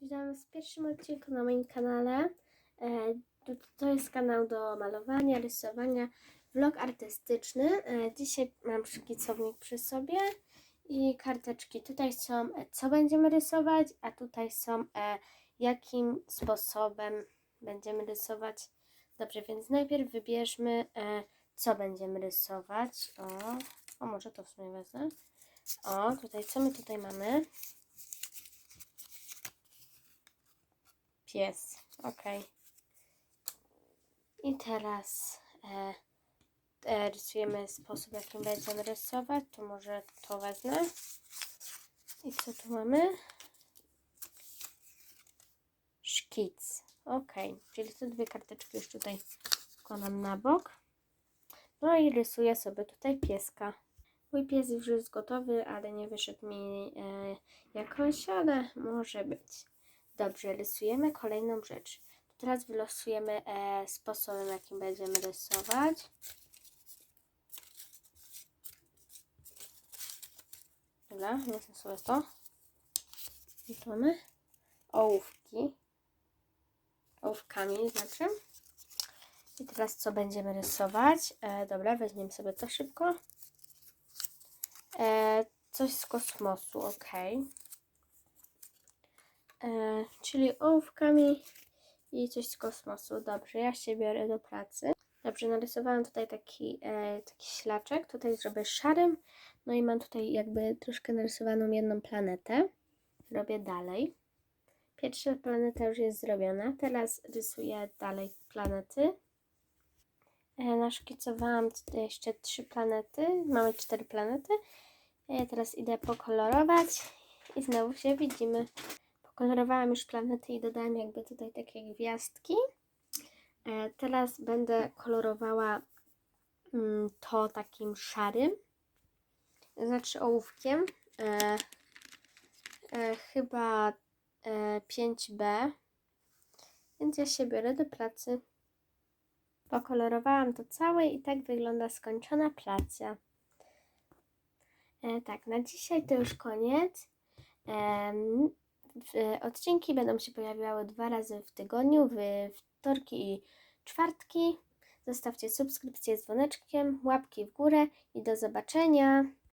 Witam w pierwszym odcinku na moim kanale. E, to- jest kanał do malowania, rysowania, vlog artystyczny. E, Dzisiaj mam szkicownik przy sobie i karteczki. Tutaj są e, co będziemy rysować, a tutaj są jakim sposobem będziemy rysować. Dobrze, więc najpierw wybierzmy co będziemy rysować. O, o może to w sumie wezmę. O, tutaj co my tutaj mamy? Pies. Ok. I teraz e, e, rysujemy sposób, jakim będziemy rysować. To może to wezmę. I co tu mamy? Szkic. Ok. Czyli te dwie karteczki już tutaj wkładam na bok. No i rysuję sobie tutaj pieska. Mój pies już jest gotowy, ale nie wyszedł mi e, jakoś, ale może być. Dobrze, rysujemy kolejną rzecz. Teraz wylosujemy e, sposobem, jakim będziemy rysować. Dobra, wezmę sobie to. Mamy ołówki. Ołówkami znaczy. I teraz co będziemy rysować? E, dobra, weźmiemy sobie to szybko. E, coś z kosmosu, ok. E, czyli ołówkami i coś z kosmosu. Dobrze, ja się biorę do pracy. Dobrze, narysowałam tutaj taki, e, taki ślaczek. Tutaj zrobię szarym. No i mam tutaj jakby troszkę narysowaną jedną planetę. Robię dalej. Pierwsza planeta już jest zrobiona. Teraz rysuję dalej planety. E, naszkicowałam tutaj jeszcze trzy planety. Mamy cztery planety. Ja teraz idę pokolorować i znowu się widzimy. Pokolorowałam już planety i dodałam jakby tutaj takie gwiazdki. E, teraz będę kolorowała mm, to takim szarym, znaczy ołówkiem. E, e, chyba e, 5B. Więc ja się biorę do pracy. Pokolorowałam to całe i tak wygląda skończona praca. E, tak, na dzisiaj to już koniec. W- odcinki będą się pojawiały dwa razy w tygodniu, w wtorki i czwartki. Zostawcie subskrypcję z dzwoneczkiem, łapki w górę i do zobaczenia.